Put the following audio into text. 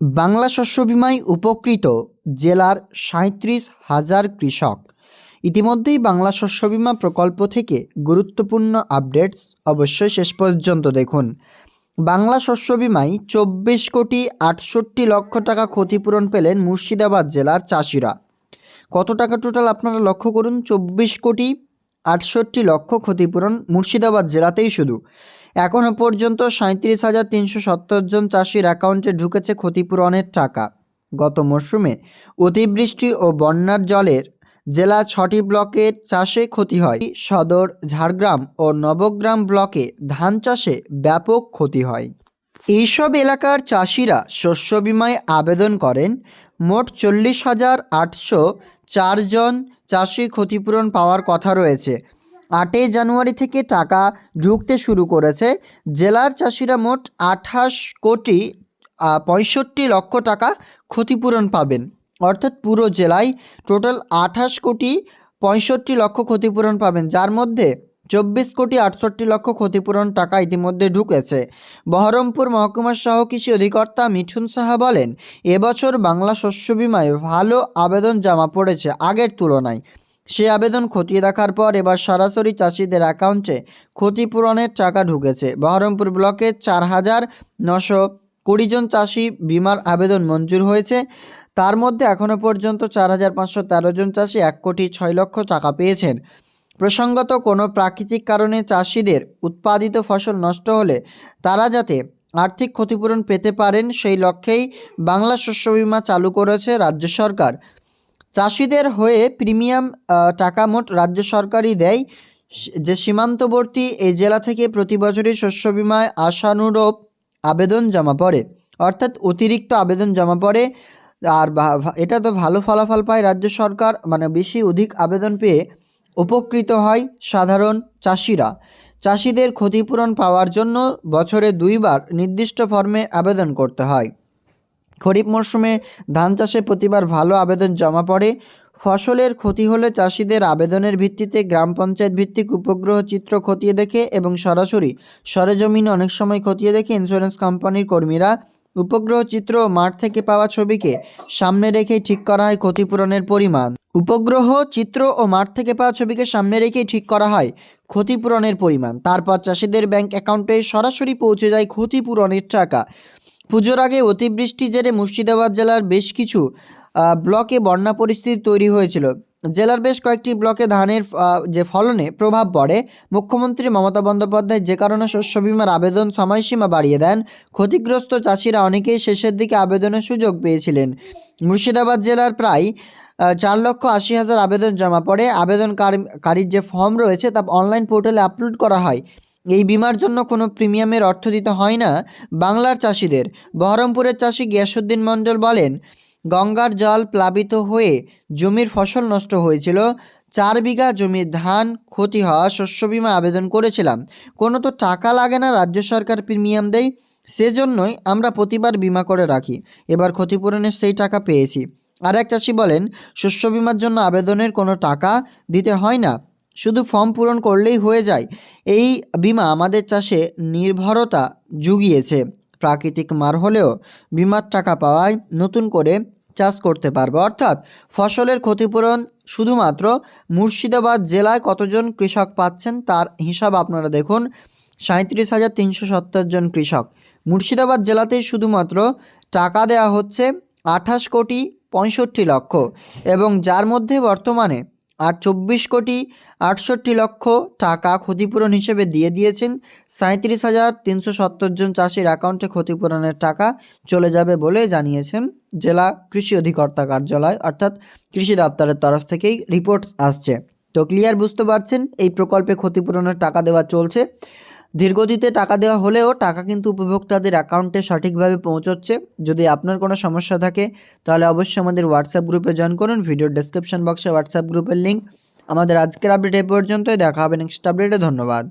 বাংলা শস্য বিমায় উপকৃত জেলার সাঁইত্রিশ হাজার কৃষক। ইতিমধ্যেই বাংলা শস্য বিমা প্রকল্প থেকে গুরুত্বপূর্ণ আপডেটস অবশ্যই শেষ পর্যন্ত দেখুন। বাংলা শস্য বিমায় চব্বিশ কোটি আটষট্টি লক্ষ টাকা ক্ষতিপূরণ পেলেন মুর্শিদাবাদ জেলার চাষিরা। কত টাকা টোটাল আপনারা লক্ষ্য করুন? চব্বিশ কোটি আটষট্টি লক্ষ ক্ষতিপূরণ মুর্শিদাবাদ জেলাতেই শুধু। এখনও পর্যন্ত সাঁত্রিশ হাজার তিনশো সত্তর জন চাষির অ্যাকাউন্টে ঢুকেছে ক্ষতিপূরণের টাকা। গত মরশুমে অতিবৃষ্টি ও বন্যার জলের জেলা ছটি ব্লকের চাষে ক্ষতি হয়। সদর, ঝাড়গ্রাম ও নবগ্রাম ব্লকে ধান চাষে ব্যাপক ক্ষতি হয়। এইসব এলাকার চাষিরা শস্য বিমায় আবেদন করেন। মোট চল্লিশ হাজার আটশো চারজন চাষি ক্ষতিপূরণ পাওয়ার কথা রয়েছে। আটই জানুয়ারি থেকে টাকা ঢুকতে শুরু করেছে। জেলার চাষিরা মোট আঠাশ কোটি পঁয়ষট্টি লক্ষ টাকা ক্ষতিপূরণ পাবেন। অর্থাৎ পুরো জেলায় টোটাল আঠাশ কোটি, পঁয়ষট্টি লক্ষ ক্ষতিপূরণ পাবেন। যার মধ্যে চব্বিশ কোটি, আটষট্টি লক্ষ ক্ষতিপূরণ টাকা ইতিমধ্যে ঢুকেছে। বহরমপুর মহকুমার সহ কৃষি অধিকর্তা মিঠুন সাহা বলেন এবছর বাংলা শস্য বিমায় ভালো আবেদন জমা পড়েছে আগের তুলনায়। সে আবেদন খতিয়ে দেখার পর এবার সরাসরি চাষিদের অ্যাকাউন্টে ক্ষতিপূরণের টাকা ঢুকেছে। বহরমপুর ব্লকে চার হাজার নশো কুড়ি জন চাষি বিমার আবেদন মঞ্জুর হয়েছে। তার মধ্যে এখনও পর্যন্ত চার হাজার পাঁচশো তেরো জন চাষি এক কোটি ছয় লক্ষ টাকা পেয়েছেন। প্রসঙ্গত, কোনো প্রাকৃতিক কারণে চাষিদের উৎপাদিত ফসল নষ্ট হলে তারা যাতে আর্থিক ক্ষতিপূরণ পেতে পারেন সেই লক্ষ্যেই বাংলা শস্য বিমা চালু করেছে রাজ্য সরকার। চাষিদের হয়ে প্রিমিয়াম টাকা মোট রাজ্য সরকারই দেয়। যে সীমান্তবর্তী এই জেলা থেকে প্রতি বছরই শস্য বিমায় আশানুরূপ আবেদন জমা পড়ে। অর্থাৎ অতিরিক্ত আবেদন জমা পড়ে। আর এটা তো ভালো ফলাফল পায় রাজ্য সরকার মানে বেশি অধিক আবেদন পেয়ে উপকৃত হয় সাধারণ চাষিরা। চাষিদের ক্ষতিপূরণ পাওয়ার জন্য বছরে দুইবার নির্দিষ্ট ফর্মে আবেদন করতে হয়। খরিফ মরশুমে ধান চাষে প্রতিবার ভালো আবেদন জমা পড়ে। ফসলের ক্ষতি হলে চাষিদের আবেদনের ভিত্তিতে গ্রাম পঞ্চায়েত ভিত্তিক উপগ্রহ চিত্র খতিয়ে দেখে এবং সরাসরি সরেজমিনে অনেক সময় খতিয়ে দেখে ইন্স্যুরেন্স কোম্পানির কর্মীরা। উপগ্রহ চিত্র মাঠ থেকে পাওয়া ছবিকে সামনে রেখেই ঠিক করা হয় ক্ষতিপূরণের পরিমাণ। উপগ্রহ চিত্র ও মাঠ থেকে পাওয়া ছবিকে সামনে রেখেই ঠিক করা হয় ক্ষতিপূরণের পরিমাণ। তারপর চাষিদের ব্যাংক অ্যাকাউন্টে সরাসরি পৌঁছে যায় ক্ষতিপূরণের টাকা। পুজোর আগে অতিবৃষ্টি জেরে মুর্শিদাবাদ জেলার বেশ কিছু ব্লকে বন্যা পরিস্থিতি তৈরি হয়েছিল। জেলার বেশ কয়েকটি ব্লকে ধানের যে ফলনে প্রভাব পড়ে, মুখ্যমন্ত্রী মমতা বন্দ্যোপাধ্যায় যে কারণে শস্য বিমার আবেদন সময়সীমা বাড়িয়ে দেন। ক্ষতিগ্রস্ত চাষিরা অনেকেই শেষের দিকে আবেদনের সুযোগ পেয়েছিলেন। মুর্শিদাবাদ জেলার প্রায় চার লক্ষ আশি হাজার আবেদন জমা পড়ে। আবেদনকারীর যে ফর্ম রয়েছে তা অনলাইন পোর্টালে আপলোড করা হয়। এই বিমার জন্য কোনো প্রিমিয়ামের অর্থ দিতে হয় না, বাংলার চাষিদের। বহরমপুরের চাষি গিয়াসুদ্দিন মণ্ডল বলেন, গঙ্গার জল প্লাবিত হয়ে জমির ফসল নষ্ট হয়েছিল, চার বিঘা জমির ধান ক্ষতি হওয়া শস্য বিমা আবেদন করেছিলাম। কোনো তো টাকা লাগে না রাজ্য সরকার প্রিমিয়াম দেয়, সেজন্যই আমরা প্রতিবার বিমা করে রাখি। এবার ক্ষতিপূরণের সেই টাকা পেয়েছি। আর এক চাষি বলেন, শস্য বিমার জন্য আবেদনের কোনো টাকা দিতে হয় না শুধু ফর্ম পূরণ করলেই হয়ে যায়। এই বিমা আমাদের চাষে নির্ভরতা জুগিয়েছে। প্রাকৃতিক মার হলেও বিমার টাকা পাওয়ায় নতুন করে চাষ করতে পারবে। অর্থাৎ ফসলের ক্ষতিপূরণ শুধুমাত্র মুর্শিদাবাদ জেলায় কতজন কৃষক পাচ্ছেন তার হিসাব আপনারা দেখুন। সাঁত্রিশ হাজার তিনশো সত্তর জন কৃষক। মুর্শিদাবাদ জেলাতেই শুধুমাত্র টাকা দেওয়া হচ্ছে আঠাশ কোটি পঁয়ষট্টি লক্ষ এবং যার মধ্যে বর্তমানে আর চব্বিশ কোটি আটষট্টি লক্ষ টাকা ক্ষতিপূরণ হিসেবে দিয়ে দিয়েছেন। সাঁত্রিশ হাজার তিনশো সত্তর জন চাষির অ্যাকাউন্টে ক্ষতিপূরণের টাকা চলে যাবে বলে জানিয়েছেন জেলা কৃষি অধিকর্তা কার্যালয়, অর্থাৎ কৃষি দপ্তরের তরফ থেকেই রিপোর্ট আসছে। তো ক্লিয়ার বুঝতে পারছেন এই প্রকল্পে ক্ষতিপূরণের টাকা দেওয়া চলছে। দীর্ঘদিতে টাকা দেওয়া হলেও টাকা কিন্তু উপভোক্তাদের অ্যাকাউন্টে সঠিকভাবে পৌঁছচ্ছে। যদি আপনার কোনো সমস্যা থাকে, তাহলে অবশ্যই আমাদের হোয়াটসঅ্যাপ গ্রুপে জয়েন করুন। ভিডিওর ডেসক্রিপশন বক্সে হোয়াটসঅ্যাপ গ্রুপের লিঙ্ক আমাদের আজকের আপডেট এ পর্যন্তই। দেখা হবে নেক্সট আপডেটে ধন্যবাদ।